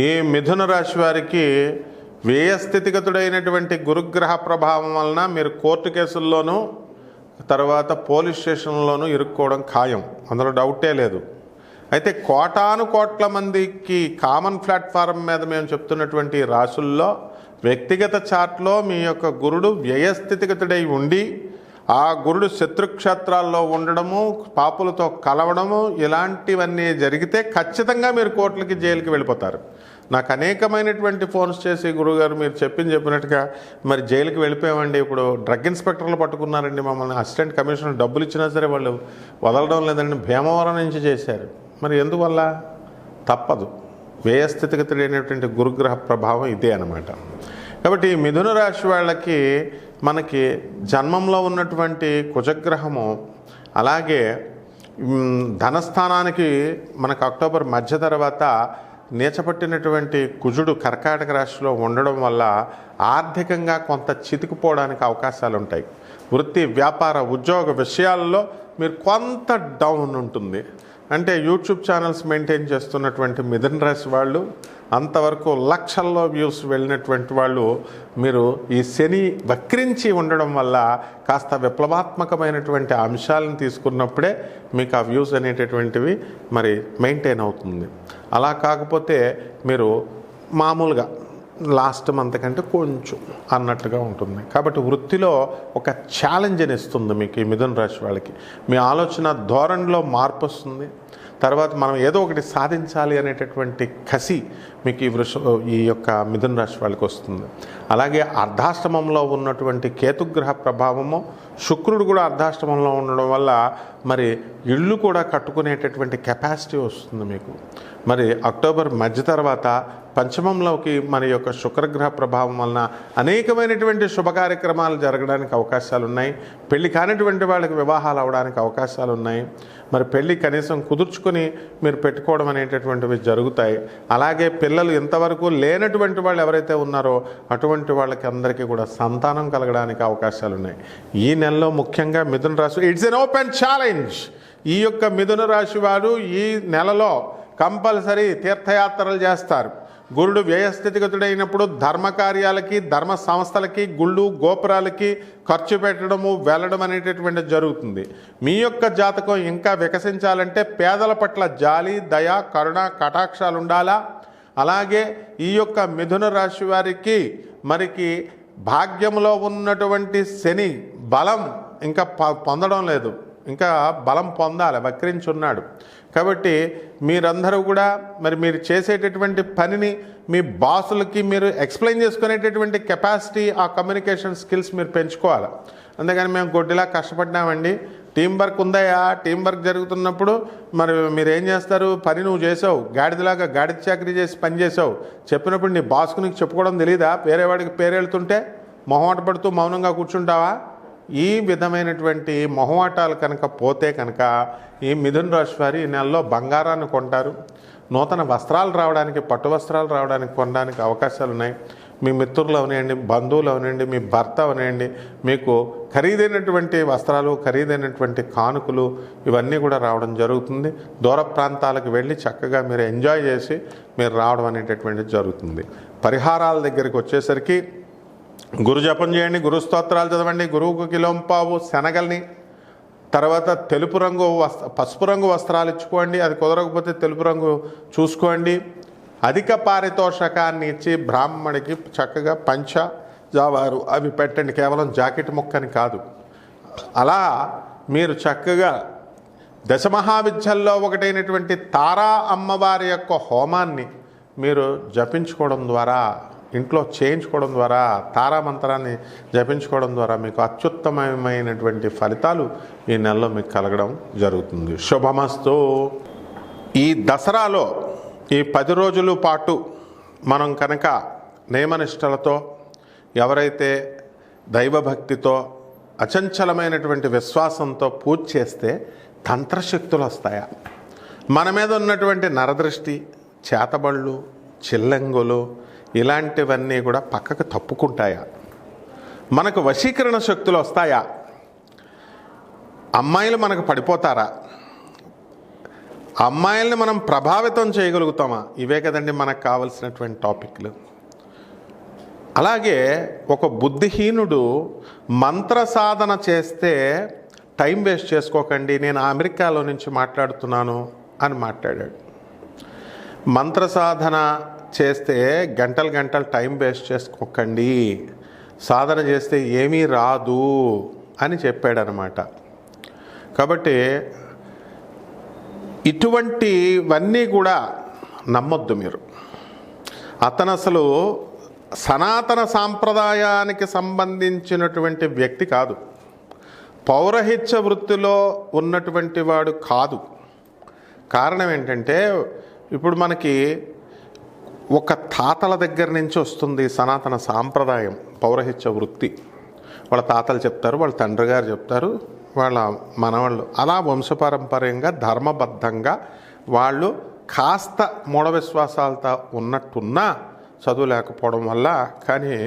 ఈ మిథున రాశి వారికి వ్యయస్థితిగతుడైనటువంటి గురుగ్రహ ప్రభావం వలన మీరు కోర్టు కేసుల్లోనూ తర్వాత పోలీస్ స్టేషన్లోనూ ఇరుక్కోవడం ఖాయం. అందులో డౌటే లేదు. అయితే కోటాను కోట్ల మందికి కామన్ ప్లాట్ఫారం మీద మేము చెప్తున్నటువంటి రాసుల్లో వ్యక్తిగత చార్ట్లో మీ యొక్క గురుడు వ్యయస్థితిగతుడై ఉండి ఆ గురుడు శత్రుక్షేత్రాల్లో ఉండడము పాపులతో కలవడము ఇలాంటివన్నీ జరిగితే ఖచ్చితంగా మీరు కోర్టులకి జైలుకి వెళ్ళిపోతారు. నాకు అనేకమైనటువంటి ఫోన్స్ చేసి గురుగారు మీరు చెప్పింది చెప్పినట్టుగా మరి జైలుకి వెళ్ళిపోయామండి. ఇప్పుడు డ్రగ్ ఇన్స్పెక్టర్లు పట్టుకున్నారండి మమ్మల్ని. అసిస్టెంట్ కమిషనర్ డబ్బులు ఇచ్చినా సరే వాళ్ళు వదలడం లేదండి. భీమవరం నుంచి చేశారు. మరి ఎందువల్ల? తప్పదు. వ్యయస్థితిగతుడైనటువంటి గురుగ్రహ ప్రభావం ఇదే అనమాట కాబట్టి ఈ మిథున రాశి వాళ్ళకి మనకి జన్మంలో ఉన్నటువంటి కుజగ్రహము అలాగే ధనస్థానానికి మనకు అక్టోబర్ మధ్య తర్వాత నీచపట్టినటువంటి కుజుడు కర్కాటక రాశిలో ఉండడం వల్ల ఆర్థికంగా కొంత చితికిపోవడానికి అవకాశాలు ఉంటాయి. వృత్తి వ్యాపార ఉద్యోగ విషయాల్లో మీరు కొంత డౌన్ ఉంటుంది. అంటే యూట్యూబ్ ఛానల్స్ మెయింటైన్ చేస్తున్నటువంటి మిథున్ రాశి వాళ్ళు అంతవరకు లక్షల్లో వ్యూస్ వెళ్ళినటువంటి వాళ్ళు మీరు ఈ శని వక్రించి ఉండడం వల్ల కాస్త విప్లవాత్మకమైనటువంటి అంశాలను తీసుకున్నప్పుడే మీకు ఆ వ్యూస్ అనేటటువంటివి మరి మెయింటైన్ అవుతుంది. అలా కాకపోతే మీరు మామూలుగా లాస్ట్ మంత్ కంటే కొంచెం అన్నట్టుగా ఉంటుంది. కాబట్టి వృత్తిలో ఒక ఛాలెంజ్ అని ఇస్తుంది మీకు ఈ మిథున రాశి వాళ్ళకి. మీ ఆలోచన ధోరణిలో మార్పు వస్తుంది. తర్వాత మనం ఏదో ఒకటి సాధించాలి అనేటటువంటి కసి మీకు ఈ వృష ఈ యొక్క మిథున రాశి వాళ్ళకి వస్తుంది. అలాగే అర్ధాష్టమంలో ఉన్నటువంటి కేతుగ్రహ ప్రభావము శుక్రుడు కూడా అర్ధాష్టమంలో ఉండడం వల్ల మరి ఇళ్ళు కూడా కట్టుకునేటటువంటి కెపాసిటీ వస్తుంది మీకు. మరి అక్టోబర్ మధ్య తర్వాత పంచమంలోకి మన యొక్క శుక్రగ్రహ ప్రభావం వలన అనేకమైనటువంటి శుభ కార్యక్రమాలు జరగడానికి అవకాశాలు ఉన్నాయి పెళ్ళి కానిటువంటి వాళ్ళకి వివాహాలు అవడానికి అవకాశాలు ఉన్నాయి మరి పెళ్ళి కనీసం కుదుర్చుకొని మీరు పెట్టుకోవడం అనేటటువంటివి జరుగుతాయి. అలాగే పిల్లలు ఇంతవరకు లేనటువంటి వాళ్ళు ఎవరైతే ఉన్నారో అటువంటి వాళ్ళకి అందరికీ కూడా సంతానం కలగడానికి అవకాశాలు ఉన్నాయి ఈ నెలలో ముఖ్యంగా మిథున రాశి ఇట్స్ ఎన్ ఓపెన్ ఛాలెంజ్ ఈ యొక్క మిథున రాశి వారు ఈ నెలలో కంపల్సరీ తీర్థయాత్రలు చేస్తారు. గురుడు వ్యయస్థితిగతుడైనప్పుడు ధర్మ కార్యాలకి ధర్మ సంస్థలకి గుళ్ళు గోపురాలకి ఖర్చు పెట్టడము వెళ్ళడం అనేటటువంటి జరుగుతుంది. మీ యొక్క జాతకం ఇంకా వికసించాలంటే పేదల పట్ల జాలి దయ కరుణ కటాక్షాలు ఉండాలా? అలాగే ఈ యొక్క మిథున రాశి వారికి మరికి భాగ్యంలో ఉన్నటువంటి శని బలం ఇంకా ప- పొందడం లేదు. ఇంకా బలం పొందాలి వక్రించున్నాడు. కాబట్టి మీరందరూ కూడా మరి మీరు చేసేటటువంటి పనిని మీ బాసులకి మీరు ఎక్స్ప్లెయిన్ చేసుకునేటటువంటి కెపాసిటీ ఆ కమ్యూనికేషన్ స్కిల్స్ మీరు పెంచుకోవాలి. అందుకని మేము గొడ్డిలా కష్టపడ్డామండి టీం వర్క్ ఉందయా టీం వర్క్ జరుగుతున్నప్పుడు మరి మీరు ఏం చేస్తారు? పని నువ్వు చేసావు గాడిదలాగా గాడిద చాకరీ చేసి పని చేసావు. చెప్పినప్పుడు నీ బాస్కు నీకు చెప్పుకోవడం తెలీదా? వేరే వాడికి పేరెళ్తుంటే మొహమాట పడుతూ మౌనంగా కూర్చుంటావా? ఈ విధమైనటువంటి మొహమాటాలు కనుక పోతే కనుక ఈ మిథున రాశి వారి నెలలో బంగారాన్ని కొంటారు. నూతన వస్త్రాలు రావడానికి పట్టు వస్త్రాలు రావడానికి కొనడానికి అవకాశాలు ఉన్నాయి. మీ మిత్రులు అవనండి బంధువులు అవనండి మీ భర్త అవనండి మీకు ఖరీదైనటువంటి వస్త్రాలు ఖరీదైనటువంటి కానుకలు ఇవన్నీ కూడా రావడం జరుగుతుంది. దూర ప్రాంతాలకు వెళ్ళి చక్కగా మీరు ఎంజాయ్ చేసి మీరు రావడం అనేటటువంటిది జరుగుతుంది. పరిహారాల దగ్గరికి వచ్చేసరికి గురు జపం చేయండి గురు స్తోత్రాలు చదవండి గురువుకు కిలోంపావు శనగల్ని తర్వాత తెలుపు రంగు వస్త్ర పసుపు రంగు వస్త్రాలు ఇచ్చుకోండి అది కుదరకపోతే తెలుపు రంగు చూసుకోండి. అధిక పారితోషకాన్ని ఇచ్చి బ్రాహ్మణికి చక్కగా పంచ జావారు అవి పెట్టండి కేవలం జాకెట్ ముక్కని కాదు. అలా మీరు చక్కగా దశమహావిద్యల్లో ఒకటైనటువంటి తారా అమ్మవారి యొక్క హోమాన్ని మీరు జపించుకోవడం ద్వారా ఇంట్లో చేయించుకోవడం ద్వారా తారామంత్రాన్ని జపించుకోవడం ద్వారా మీకు అత్యుత్తమమైనటువంటి ఫలితాలు ఈ నెలలో మీకు కలగడం జరుగుతుంది. శుభమస్తు. ఈ దసరాలో ఈ పది రోజుల పాటు మనం కనుక నియమనిష్టలతో ఎవరైతే దైవభక్తితో అచంచలమైనటువంటి విశ్వాసంతో పూజ చేస్తే తంత్రశక్తులు వస్తాయా? మన మీద ఉన్నటువంటి నరదృష్టి చేతబళ్ళు చిల్లంగులు ఇలాంటివన్నీ కూడా పక్కకు తప్పుకుంటాయా? మనకు వశీకరణ శక్తులు వస్తాయా? అమ్మాయిలు మనకు పడిపోతారా? అమ్మాయిల్ని మనం ప్రభావితం చేయగలుగుతామా? ఇవే కదండి మనకు కావలసినటువంటి టాపిక్లు. అలాగే ఒక బుద్ధిహీనుడు మంత్ర సాధన చేస్తే టైం వేస్ట్ చేసుకోకండి నేను అమెరికాలో నుంచి మాట్లాడుతున్నాను అని మాట్లాడాడు. మంత్ర సాధన చేస్తే గంటలు గంటలు టైం వేస్ట్ చేసుకోకండి. సాధన చేస్తే ఏమీ రాదు అని చెప్పాడనమాట. కాబట్టి ఇటువంటివన్నీ కూడా నమ్మొద్దు మీరు. అతను అసలు సనాతన సాంప్రదాయానికి సంబంధించినటువంటి వ్యక్తి కాదు. పౌరహిత్య వృత్తిలో ఉన్నటువంటి వాడు కాదు. కారణం ఏంటంటే ఇప్పుడు మనకి ఒక తాతల దగ్గర నుంచి వస్తుంది సనాతన సాంప్రదాయం పౌరహిత్య వృత్తి. వాళ్ళ తాతలు చెప్తారు వాళ్ళ తండ్రి గారు చెప్తారు వాళ్ళ మనవాళ్ళు. అలా వంశపారంపర్యంగా ధర్మబద్ధంగా వాళ్ళు కాస్త మూఢ విశ్వాసాలతో ఉన్నట్టున్నా చదువు లేకపోవడం వల్ల కానీ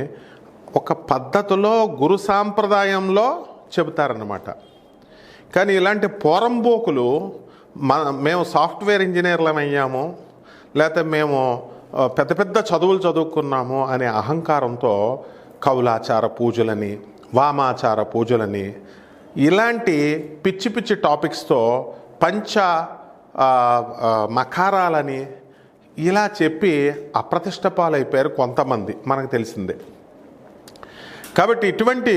ఒక పద్ధతిలో గురు సాంప్రదాయంలో చెబుతారన్నమాట. కానీ ఇలాంటి పోరంబోకులు మన మేము సాఫ్ట్వేర్ ఇంజనీర్లం అయ్యాము లేకపోతే మేము పెద్ద పెద్ద చదువులు చదువుకున్నాము అనే అహంకారంతో కౌలాచార పూజలని వామాచార పూజలని ఇలాంటి పిచ్చి పిచ్చి టాపిక్స్తో పంచ మకారాలని ఇలా చెప్పి అప్రతిష్ట పాలైపోయారు కొంతమంది మనకు తెలిసిందే. కాబట్టి ఇటువంటి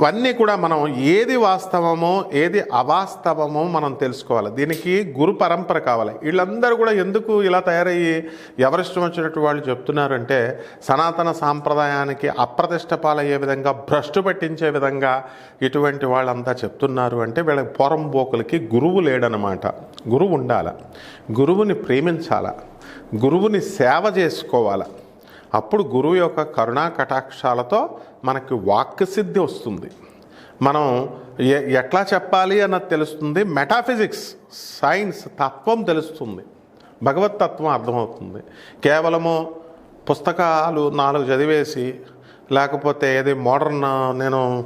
ఇవన్నీ కూడా మనం ఏది వాస్తవమో ఏది అవాస్తవమో మనం తెలుసుకోవాలి. దీనికి గురు పరంపర కావాలి. వీళ్ళందరూ కూడా ఎందుకు ఇలా తయారయ్యి ఎవరిష్టం వచ్చినట్టు వాళ్ళు చెప్తున్నారంటే సనాతన సాంప్రదాయానికి అప్రతిష్ట పాలయ్యే విధంగా భ్రష్టు పట్టించే విధంగా ఇటువంటి వాళ్ళంతా చెప్తున్నారు అంటే వీళ్ళ పొరంబోకులకి గురువు లేడనమాట గురువు ఉండాల. గురువుని ప్రేమించాల. గురువుని సేవ చేసుకోవాలి. అప్పుడు గురువు యొక్క కరుణా కటాక్షాలతో మనకి వాక్ సిద్ధి వస్తుంది. మనం ఎ- ఎట్లా చెప్పాలి అన్నది తెలుస్తుంది. మెటాఫిజిక్స్ సైన్స్ తత్వం తెలుస్తుంది. భగవత్ తత్వం అర్థమవుతుంది. కేవలము పుస్తకాలు నాలుగు చదివేసి లేకపోతే ఏది మోడర్న్ నేను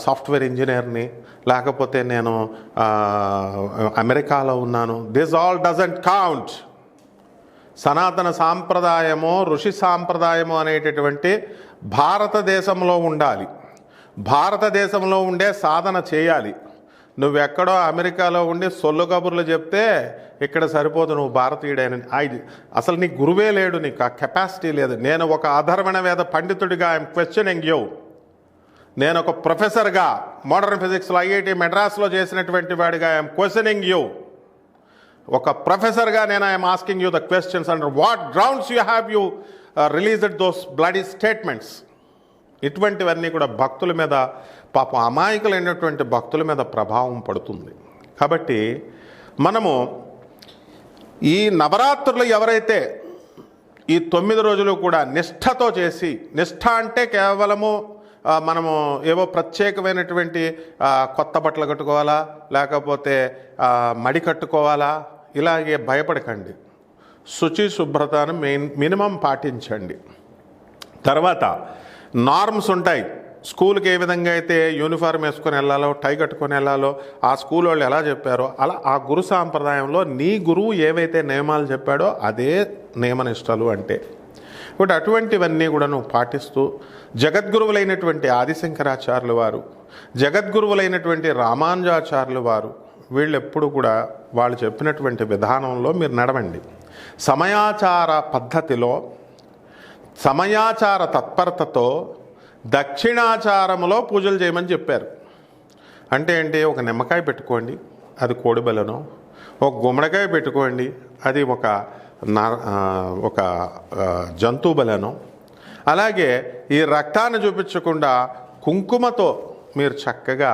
సాఫ్ట్వేర్ ఇంజనీర్ని లేకపోతే నేను అమెరికాలో ఉన్నాను. దిస్ ఆల్ డజంట్ కౌంట్ సనాతన సాంప్రదాయము ఋషి సాంప్రదాయము అనేటటువంటి భారతదేశంలో ఉండాలి. భారతదేశంలో ఉండే సాధన చేయాలి. నువ్వెక్కడో అమెరికాలో ఉండి సొల్లు కబుర్లు చెప్తే ఇక్కడ సరిపోదు నువ్వు భారతీయుడైన ఐ- అసలు నీ గురువే లేడు నీకు ఆ కెపాసిటీ లేదు. నేను ఒక అధర్వణ వేద పండితుడిగా ఐఎమ్ క్వశ్చనింగ్ యూ నేను ఒక ప్రొఫెసర్గా మోడర్న్ ఫిజిక్స్లో ఐఐటి మెడ్రాస్లో చేసినటువంటి వాడిగా ఐఎమ్ క్వశ్చనింగ్ యూ ఒక ప్రొఫెసర్గా నేను I'm asking you the questions under what grounds you have you released those bloody statements ఇటువంటివన్నీ కూడా భక్తుల మీద పాపం అమాయకులైనటువంటి భక్తుల మీద ప్రభావం పడుతుంది. కాబట్టి మనము ఈ నవరాత్రులు ఎవరైతే ఈ తొమ్మిది రోజులు కూడా నిష్ఠతో చేసి నిష్ఠ అంటే కేవలము uh, మనము ఏవో ప్రత్యేకమైనటువంటి uh, కొత్త బట్టలు కట్టుకోవాలా లేకపోతే uh, మడి కట్టుకోవాలా ఇలాగే భయపడకండి. శుచి శుభ్రతను మెయిన్ మినిమం పాటించండి. తర్వాత నార్మ్స్ ఉంటాయి. స్కూల్కి ఏ విధంగా అయితే యూనిఫామ్ వేసుకొని వెళ్ళాలో టై కట్టుకొని వెళ్ళాలో ఆ స్కూల్ వాళ్ళు ఎలా చెప్పారో అలా ఆ గురు సాంప్రదాయంలో నీ గురువు ఏవైతే నియమాలు చెప్పాడో అదే నియమనిష్టలు అంటే. ఇప్పుడు అటువంటివన్నీ కూడా నువ్వు పాటిస్తూ జగద్గురువులైనటువంటి ఆదిశంకరాచార్యులు వారు జగద్గురువులైనటువంటి రామానుజాచార్యులు వారు వీళ్ళు ఎప్పుడు కూడా వాళ్ళు చెప్పినటువంటి విధానంలో మీరు నడవండి. సమయాచార పద్ధతిలో సమయాచార తత్పరతతో దక్షిణాచారములో పూజలు చేయమని చెప్పారు. అంటే ఏంటి? ఒక నిమ్మకాయ పెట్టుకోండి అది కోడిబెలను ఒక గుమ్మడికాయ పెట్టుకోండి అది ఒక ఒక జంతువు బలను అలాగే ఈ రక్తాన్ని చూపించకుండా కుంకుమతో మీరు చక్కగా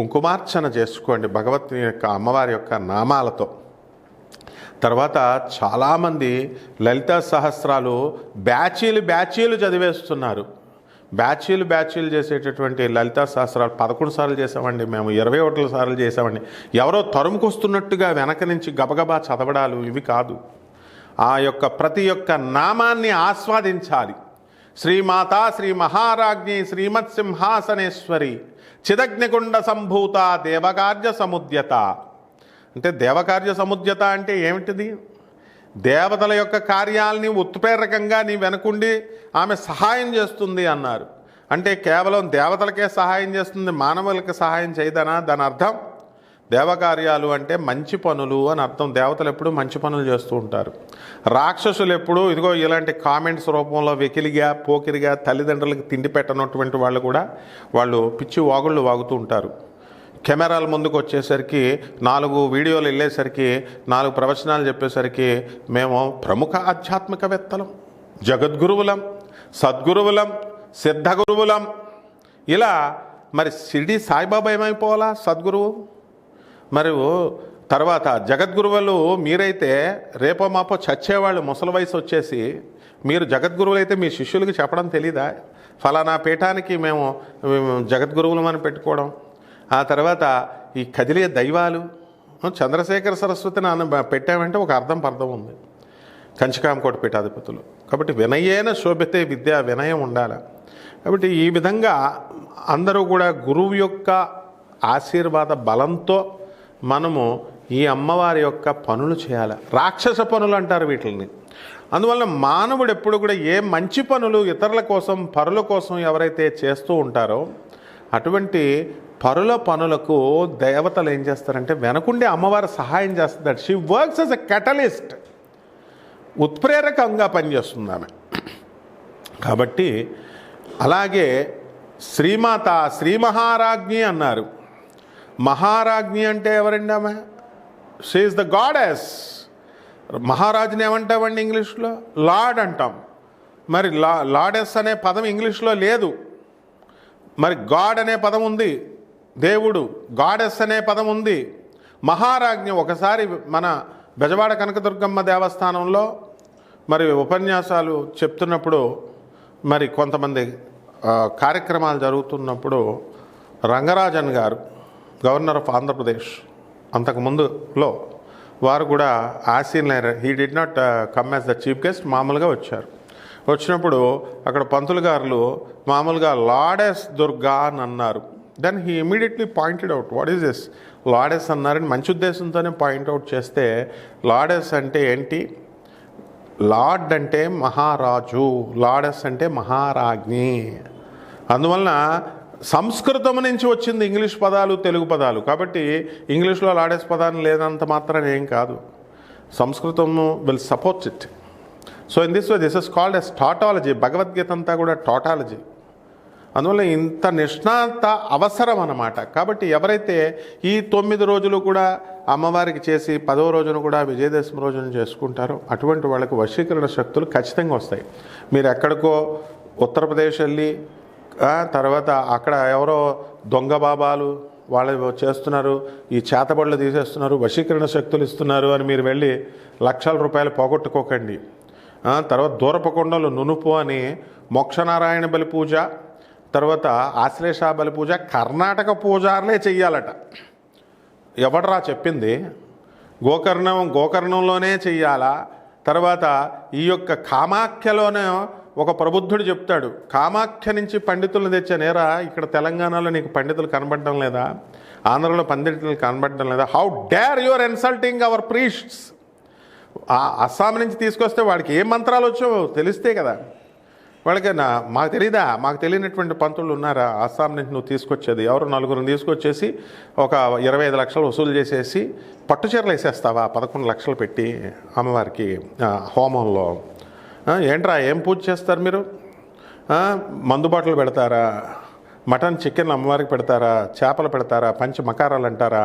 కుంకుమార్చన చేసుకోండి భగవత్ యొక్క అమ్మవారి యొక్క నామాలతో. తర్వాత చాలామంది లలిత సహస్రాలు బ్యాచీలు బ్యాచీలు చదివేస్తున్నారు. బ్యాచీలు బ్యాచీలు చేసేటటువంటి లలితా సహస్రాలు పదకొండు సార్లు చేసామండి మేము ఇరవై ఒకటి సార్లు చేసామండి. ఎవరో తరుముకొస్తున్నట్టుగా వెనక నుంచి గబగబా చదవడాలు ఇవి కాదు. ఆ యొక్క ప్రతి ఒక్క నామాన్ని ఆస్వాదించాలి. శ్రీమాత శ్రీ మహారాజ్ఞి శ్రీమత్ సింహాసనేశ్వరి చిదగ్నికుండ సంభూత దేవకార్య సముద్యత. అంటే దేవకార్య సముద్యత అంటే ఏమిటిది? దేవతల యొక్క కార్యాలని ఉత్ప్రేరకంగా నీ వెనకుండి ఆమె సహాయం చేస్తుంది అన్నారు. అంటే కేవలం దేవతలకే సహాయం చేస్తుంది మానవులకి సహాయం చేయదనా? దాని అర్థం దేవకార్యాలు అంటే మంచి పనులు అని అర్థం. దేవతలు ఎప్పుడూ మంచి పనులు చేస్తూ ఉంటారు. రాక్షసులు ఎప్పుడు ఇదిగో ఇలాంటి కామెంట్స్ రూపంలో వెకిలిగా పోకిరిగా తల్లిదండ్రులకు తిండి పెట్టనటువంటి వాళ్ళు కూడా వాళ్ళు పిచ్చి వాగుళ్ళు వాగుతూ ఉంటారు. కెమెరాల ముందుకు వచ్చేసరికి నాలుగు వీడియోలు వెళ్ళేసరికి నాలుగు ప్రవచనాలు చెప్పేసరికి మేము ప్రముఖ ఆధ్యాత్మికవేత్తలం. జగద్గురువులం సద్గురువులం సిద్ధగురువులం. ఇలా మరి షిరిడి సాయిబాబా ఏమైపోవాలా సద్గురువు? మరి తర్వాత జగద్గురువులు మీరైతే రేపో మాపో చచ్చేవాళ్ళు ముసలి వయసు వచ్చేసి మీరు జగద్గురువులు అయితే మీ శిష్యులకి చెప్పడం తెలీదా? ఫలానా పీఠానికి మేము జగద్గురువులు అని పెట్టుకోవడం. ఆ తర్వాత ఈ కదిలే దైవాలు చంద్రశేఖర సరస్వతిని అన్న పెట్టామంటే ఒక అర్థం పర్థం ఉంది. కంచికామకోట పీఠాధిపతులు. కాబట్టి వినయేన శోభితే విద్య వినయం ఉండాలి. కాబట్టి ఈ విధంగా అందరూ కూడా గురువు యొక్క ఆశీర్వాద బలంతో మనము ఈ అమ్మవారి యొక్క పనులు చేయాలి. రాక్షస పనులు అంటారు వీటిని అందువల్ల మానవుడు ఎప్పుడు కూడా ఏ మంచి పనులు ఇతరుల కోసం పరుల కోసం ఎవరైతే చేస్తూ ఉంటారో అటువంటి పరుల పనులకు దేవతలు ఏం చేస్తారంటే వెనకుండే అమ్మవారు సహాయం చేస్తుంది she works as a catalyst ఉత్ప్రేరకంగా పనిచేస్తుంది ఆమె. కాబట్టి అలాగే శ్రీమాత శ్రీ మహారాజ్ఞి అన్నారు. మహారాజ్ఞి అంటే ఎవరండి ఆమె? షీఈస్ ద గాడెస్ మహారాజుని ఏమంటామండి ఇంగ్లీష్లో? లార్డ్ అంటాం. మరి లా లాడెస్ అనే పదం ఇంగ్లీష్లో లేదు. మరి గాడ్ అనే పదం ఉంది. దేవుడు గాడెస్ అనే పదం ఉంది. మహారాజ్ఞి ఒకసారి మన బెజవాడ కనకదుర్గమ్మ దేవస్థానంలో మరి ఉపన్యాసాలు చెప్తున్నప్పుడు మరి కొంతమంది కార్యక్రమాలు జరుగుతున్నప్పుడు రంగరాజన్ గారు గవర్నర్ ఆఫ్ ఆంధ్రప్రదేశ్ అంతకుముందులో వారు కూడా ఆసీనర్ he did not come as the chief guest మామూలుగా వచ్చారు. వచ్చినప్పుడు అక్కడ పంతులు గారులు మామూలుగా లాడెస్ దుర్గా అని అన్నారు. Then he immediately pointed out what is this లాడెస్ అన్నారని మంచి ఉద్దేశంతోనే పాయింట్అవుట్ చేస్తే లాడెస్ అంటే ఏంటి? లార్డ్ అంటే మహారాజు లాడెస్ అంటే మహారాజ్ఞి. అందువలన సంస్కృతం నుంచి వచ్చింది ఇంగ్లీష్ పదాలు తెలుగు పదాలు. కాబట్టి ఇంగ్లీష్లో లాడేస్ పదాన్ని లేనంత మాత్రం ఏం కాదు. సంస్కృతము will support it so in this way this is called as tautology Bhagavad Gita అంతా కూడా టాటాలజీ అందువల్ల ఇంత నిష్ణాత అవసరం అన్నమాట. కాబట్టి ఎవరైతే ఈ తొమ్మిది రోజులు కూడా అమ్మవారికి చేసి పదవ రోజున కూడా విజయదశమి రోజున చేసుకుంటారో అటువంటి వాళ్ళకి వశీకరణ శక్తులు ఖచ్చితంగా వస్తాయి. మీరు ఎక్కడికో ఉత్తరప్రదేశ్ వెళ్ళి తర్వాత అక్కడ ఎవరో దొంగ బాబాలు వాళ్ళు చేస్తున్నారు ఈ చేతబడులు తీసేస్తున్నారు వశీకరణ శక్తులు ఇస్తున్నారు అని మీరు వెళ్ళి లక్షల రూపాయలు పోగొట్టుకోకండి. తర్వాత దూరపకొండలు నునుపు అని మోక్షనారాయణ బలి పూజ తర్వాత ఆశ్లేష బలి పూజ కర్ణాటక పూజారులే చెయ్యాలట. ఎవడరా చెప్పింది? గోకర్ణం గోకర్ణంలోనే చెయ్యాలా? తర్వాత ఈ యొక్క కామాఖ్యలోనే ఒక ప్రబుద్ధుడు చెప్తాడు కామాఖ్య నుంచి పండితులను తెచ్చే నేరా ఇక్కడ తెలంగాణలో నీకు పండితులు కనబడడం లేదా? ఆంధ్రలో పండితులు కనబడడం లేదా? How dare your insulting our priests Assam నుంచి తీసుకొస్తే వాడికి ఏ మంత్రాలు వచ్చో తెలిస్తే కదా. వాళ్ళకి నా మాకు తెలీదా? మాకు తెలియనటువంటి పంతులు ఉన్నారా? అస్సాం నుంచి నువ్వు తీసుకొచ్చేది ఎవరు? నలుగురిని తీసుకొచ్చేసి ఒక ఇరవై ఐదు లక్షలు వసూలు చేసేసి పట్టు చీరలు వేసేస్తావా? పదకొండు లక్షలు పెట్టి అమ్మవారికి హోమంలో ఏంట్రా ఏం పూజ చేస్తారు మీరు? మందు బాటలు పెడతారా? మటన్ చికెన్ అమ్మవారికి పెడతారా? చేపలు పెడతారా? పంచ మకారాలు అంటారా?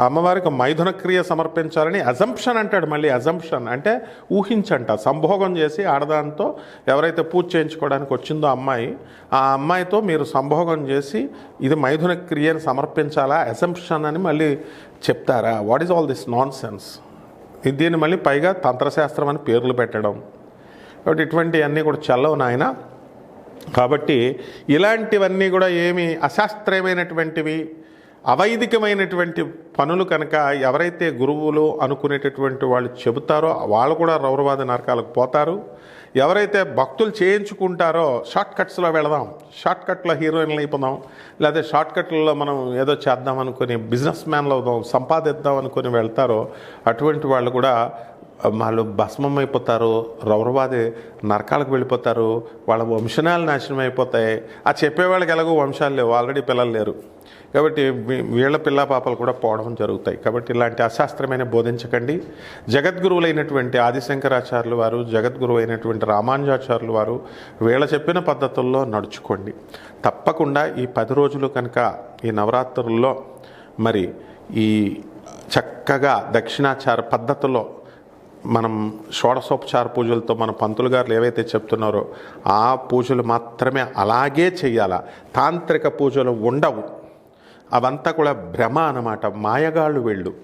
ఆ అమ్మవారికి మైథున క్రియ సమర్పించాలని అజంప్షన్ అంటాడు మళ్ళీ అజంప్షన్. అంటే ఊహించంట సంభోగం చేసి ఆడదాంతో ఎవరైతే పూజ చేయించుకోవడానికి వచ్చిందో అమ్మాయి ఆ అమ్మాయితో మీరు సంభోగం చేసి ఇది మైథున క్రియను సమర్పించాలా? అజంప్షన్ అని మళ్ళీ చెప్తారా? What is all this nonsense దీన్ని మళ్ళీ పైగా తంత్రశాస్త్రం అని పేర్లు పెట్టడం. కాబట్టి ఇటువంటివన్నీ కూడా చల్లవు నాయన. కాబట్టి ఇలాంటివన్నీ కూడా ఏమి అశాస్త్రీయమైనటువంటివి అవైదికమైనటువంటి పనులు కనుక ఎవరైతే గురువులు అనుకునేటటువంటి వాళ్ళు చెబుతారో వాళ్ళు కూడా రౌరవాద నరకాలకు పోతారు. ఎవరైతే భక్తులు చేయించుకుంటారో షార్ట్ కట్స్లో వెళదాం షార్ట్ కట్లో హీరోయిన్లు అయిపోదాం లేదా షార్ట్ కట్లలో మనం ఏదో చేద్దాం అనుకుని బిజినెస్ మ్యాన్లు అవుదాం సంపాదిద్దాం అనుకుని వెళ్తారో అటువంటి వాళ్ళు కూడా వాళ్ళు భస్మం అయిపోతారు రౌరవాది నరకాలకు వెళ్ళిపోతారు వాళ్ళ వంశనాలు నాశనం అయిపోతాయి. ఆ చెప్పేవాళ్ళకి ఎలాగో వంశాలు లేవు ఆల్రెడీ పిల్లలు లేరు. కాబట్టి వీ- వీళ్ళ పిల్ల పాపలు కూడా పోవడం జరుగుతాయి. కాబట్టి ఇలాంటి అశాస్త్రమైన బోధించకండి. జగద్గురువులైనటువంటి ఆదిశంకరాచార్యులు వారు జగద్గురువు అయినటువంటి రామానుజాచార్యులు వారు వీళ్ళ చెప్పిన పద్ధతుల్లో నడుచుకోండి. తప్పకుండా ఈ పది రోజులు కనుక ఈ నవరాత్రుల్లో మరి ఈ చక్కగా దక్షిణాచార పద్ధతిలో మనం షోడశోపచార పూజలతో మన పంతులు గారు ఏవైతే చెప్తున్నారో ఆ పూజలు మాత్రమే అలాగే చేయాల తాంత్రిక పూజలు ఉండవు. అవంతా కూడా భ్రమ అన్నమాట. మాయగాళ్ళు వెళ్ళు.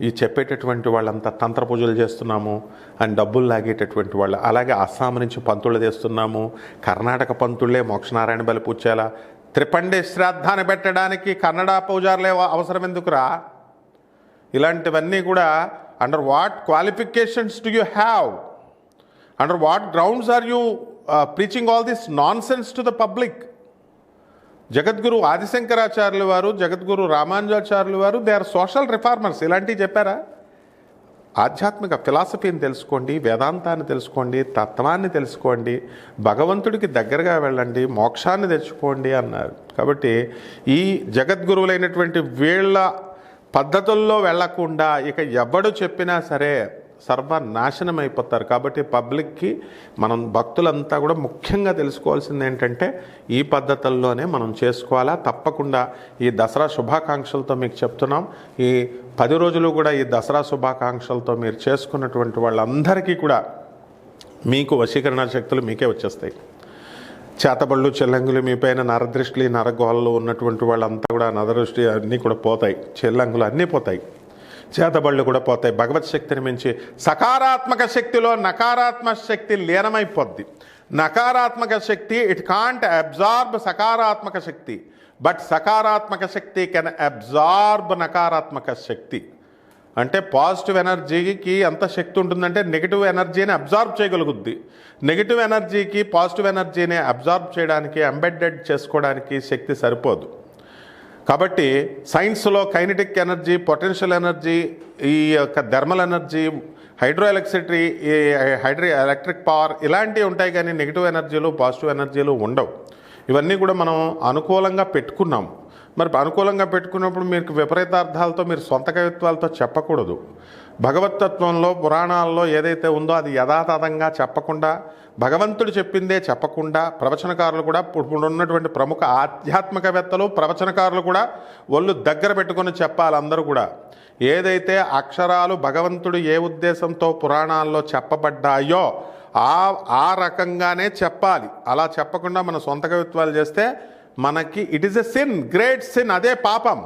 ఈ చెప్పేటటువంటి వాళ్ళంతా తంత్ర పూజలు చేస్తున్నాము అని డబ్బులు లాగేటటువంటి వాళ్ళు. అలాగే అస్సాం నుంచి పంతులు తెస్తున్నాము. కర్ణాటక పంతుళ్ళే మోక్షనారాయణ బలి పూజాల. త్రిపండి శ్రాద్ధాన్ని పెట్టడానికి కన్నడ పూజారులే అవసరం ఎందుకురా ఇలాంటివన్నీ కూడా under what qualifications to you have under what grounds are you preaching all this nonsense to the public Jagadguru ఆదిశంకరాచార్యులు వారు జగద్గురు రామానుజాచార్యులు వారు దే ఆర్ సోషల్ రిఫార్మర్స్ ఇలాంటివి చెప్పారా? ఆధ్యాత్మిక ఫిలాసఫీని తెలుసుకోండి వేదాంతాన్ని తెలుసుకోండి తత్వాన్ని తెలుసుకోండి భగవంతుడికి దగ్గరగా వెళ్ళండి మోక్షాన్ని తెచ్చుకోండి అన్నారు. కాబట్టి ఈ జగద్గురువులైనటువంటి వీళ్ళ పద్ధతుల్లో వెళ్ళకుండా ఇక ఎవడు చెప్పినా సరే సర్వనాశనం అయిపోతారు. కాబట్టి పబ్లిక్కి మనం భక్తులంతా కూడా ముఖ్యంగా తెలుసుకోవాల్సింది ఏంటంటే ఈ పద్ధతుల్లోనే మనం చేసుకోవాలా. తప్పకుండా ఈ దసరా శుభాకాంక్షలతో మీకు చెప్తున్నాం. ఈ పది రోజులు కూడా ఈ దసరా శుభాకాంక్షలతో మీరు చేసుకున్నటువంటి వాళ్ళందరికీ కూడా మీకు వశీకరణ శక్తులు మీకే వచ్చేస్తాయి. చేతబళ్ళు చెల్లంగులు మీ పైన నరదృష్టిలు నరగోళ్ళు ఉన్నటువంటి వాళ్ళంతా కూడా నరదృష్టి అన్నీ కూడా పోతాయి. చెల్లంగులు అన్నీ పోతాయి. చేతబళ్ళు కూడా పోతాయి. భగవత్ శక్తిని మించి సకారాత్మక శక్తిలో నకారాత్మక శక్తి లీనమైపోద్ది. నకారాత్మక శక్తి ఇట్ కాంట్ అబ్జార్బ్ సకారాత్మక శక్తి. బట్ సకారాత్మక శక్తి కెన్ అబ్జార్బ్ నకారాత్మక శక్తి. అంటే పాజిటివ్ ఎనర్జీకి ఎంత శక్తి ఉంటుందంటే నెగిటివ్ ఎనర్జీని అబ్జార్బ్ చేయగలుగుద్ది. నెగిటివ్ ఎనర్జీకి పాజిటివ్ ఎనర్జీని అబ్జార్బ్ చేయడానికి ఎంబెడెడ్ చేసుకోవడానికి శక్తి సరిపోదు. కాబట్టి సైన్స్లో కైనటిక్ ఎనర్జీ పొటెన్షియల్ ఎనర్జీ ఈ యొక్క థర్మల్ ఎనర్జీ హైడ్రో ఎలక్ట్రిసిటీ ఈ హైడ్రో ఎలక్ట్రిక్ పవర్ ఇలాంటివి ఉంటాయి కానీ నెగిటివ్ ఎనర్జీలు పాజిటివ్ ఎనర్జీలు ఉండవు. ఇవన్నీ కూడా మనం అనుకూలంగా పెట్టుకున్నాం. మరి అనుకూలంగా పెట్టుకున్నప్పుడు మీకు విపరీతార్థాలతో మీరు సొంత కవిత్వాలతో చెప్పకూడదు. భగవతత్వంలో పురాణాల్లో ఏదైతే ఉందో అది యథాతథంగా చెప్పకుండా భగవంతుడు చెప్పిందే చెప్పకుండా ప్రవచనకారులు కూడా ఇప్పుడు ఉన్నటువంటి ప్రముఖ ఆధ్యాత్మికవేత్తలు ప్రవచనకారులు కూడా ఒళ్ళు దగ్గర పెట్టుకొని చెప్పాలి అందరూ కూడా. ఏదైతే అక్షరాలు భగవంతుడు ఏ ఉద్దేశంతో పురాణాల్లో చెప్పబడ్డాయో ఆ ఆ రకంగానే చెప్పాలి. అలా చెప్పకుండా మన సొంత కవిత్వాలు చేస్తే మనకి it is a sin great sin అదే పాపం.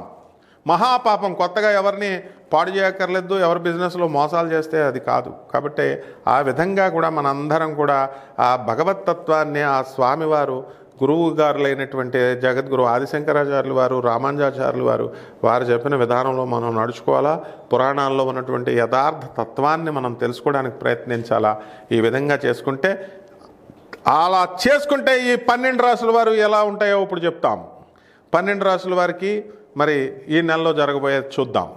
మహాపాపం కొత్తగా ఎవరిని పాడు చేయక్కర్లేదు ఎవరి బిజినెస్లో మోసాలు చేస్తే అది కాదు. కాబట్టి ఆ విధంగా కూడా మనందరం కూడా ఆ భగవతత్వాన్ని ఆ స్వామివారు గురువు గారులైనటువంటి జగద్గురు ఆదిశంకరాచార్యులు వారు రామానుజాచార్యులు వారు వారు చెప్పిన విధానంలో మనం నడుచుకోవాలా? పురాణాల్లో ఉన్నటువంటి యథార్థ తత్వాన్ని మనం తెలుసుకోవడానికి ప్రయత్నించాలా? ఈ విధంగా చేసుకుంటే అలా చేసుకుంటే ఈ పన్నెండు రాసుల వారు ఎలా ఉంటాయో ఇప్పుడు చెప్తాం. పన్నెండు రాసుల వారికి మరి ఈ నెలలో జరగబోయే చూద్దాం.